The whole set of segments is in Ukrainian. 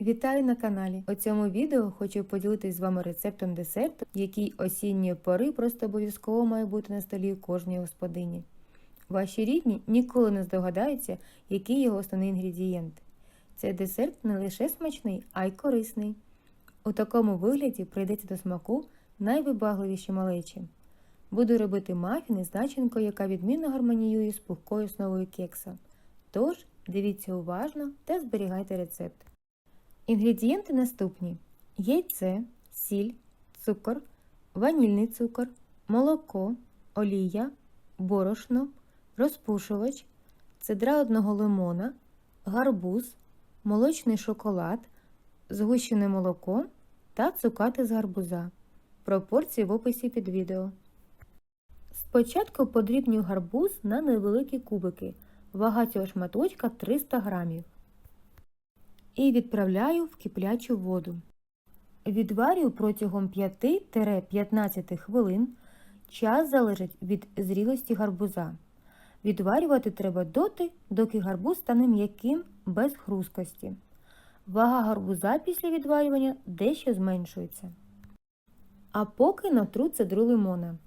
Вітаю на каналі! У цьому відео хочу поділитися з вами рецептом десерту, який осінньої пори просто обов'язково має бути на столі кожній господині. Ваші рідні ніколи не здогадаються, який його основний інгредієнт. Цей десерт не лише смачний, а й корисний. У такому вигляді прийдеться до смаку найвибагливіші малечі. Буду робити мафіни з начинкою, яка відмінно гармоніює з пухкою основою кекса. Тож, дивіться уважно та зберігайте рецепт. Інгредієнти наступні: яйце, сіль, цукор, ванільний цукор, молоко, олія, борошно, розпушувач, цедра одного лимона, гарбуз, молочний шоколад, згущене молоко та цукати з гарбуза. Пропорції в описі під відео. Спочатку подрібнюю гарбуз на невеликі кубики. Вага цього шматочка 300 грамів. І відправляю в киплячу воду. Відварюю протягом 5-15 хвилин. Час залежить від зрілості гарбуза. Відварювати треба доти, доки гарбуз стане м'яким без хрусткості. Вага гарбуза після відварювання дещо зменшується. А поки натру цедру лимона.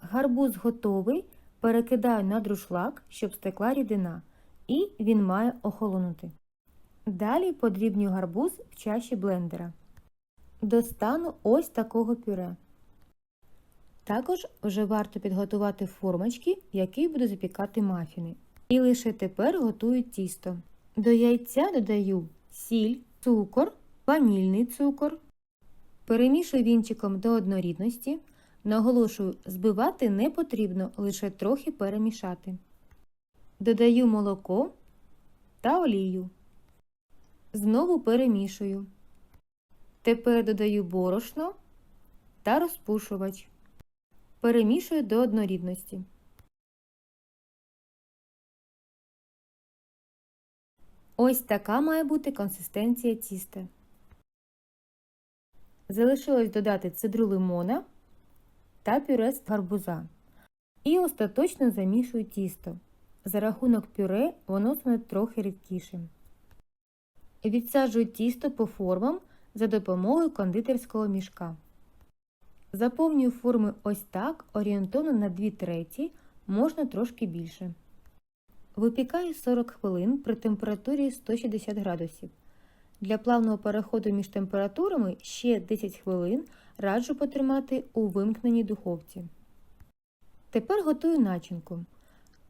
Гарбуз готовий, перекидаю на друшлак, щоб стекла рідина, і він має охолонути. Далі подрібню гарбуз в чаші блендера. Достану ось такого пюре. Також вже варто підготувати формочки, які буду запікати мафіни. І лише тепер готую тісто. До яйця додаю сіль, цукор, ванільний цукор. Перемішую вінчиком до однорідності. Наголошую, збивати не потрібно, лише трохи перемішати. Додаю молоко та олію. Знову перемішую. Тепер додаю борошно та розпушувач. Перемішую до однорідності. Ось така має бути консистенція тіста. Залишилось додати цедру лимона та пюре з гарбуза. І остаточно замішую тісто. За рахунок пюре воно стане трохи рідкішим. Відсаджую тісто по формам за допомогою кондитерського мішка. Заповнюю форми ось так, орієнтовно на 2 треті, можна трошки більше. Випікаю 40 хвилин при температурі 160 градусів. Для плавного переходу між температурами ще 10 хвилин раджу потримати у вимкненій духовці. Тепер готую начинку.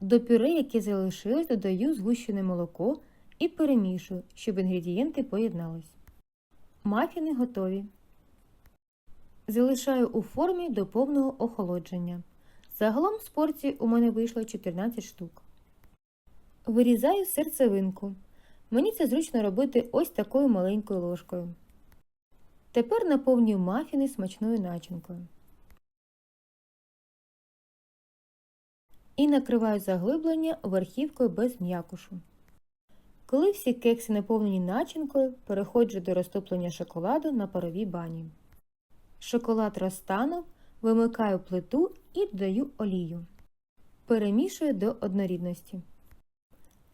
До пюре, яке залишилось, додаю згущене молоко і перемішую, щоб інгредієнти поєднались. Мафіни готові. Залишаю у формі до повного охолодження. Загалом з порції у мене вийшло 14 штук. Вирізаю серцевинку. Мені це зручно робити ось такою маленькою ложкою. Тепер наповнюю мафіни смачною начинкою. І накриваю заглиблення верхівкою без м'якушу. Коли всі кекси наповнені начинкою, переходжу до розтоплення шоколаду на паровій бані. Шоколад розтанув, вимикаю плиту і додаю олію. Перемішую до однорідності.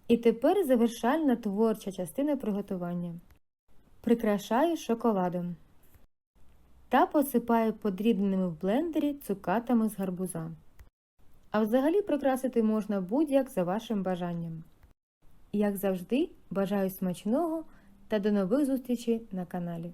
І тепер завершальна творча частина приготування. Прикрашаю шоколадом та посипаю подрібненими в блендері цукатами з гарбуза. А взагалі прикрасити можна будь-як за вашим бажанням. Як завжди, бажаю смачного та до нових зустрічей на каналі.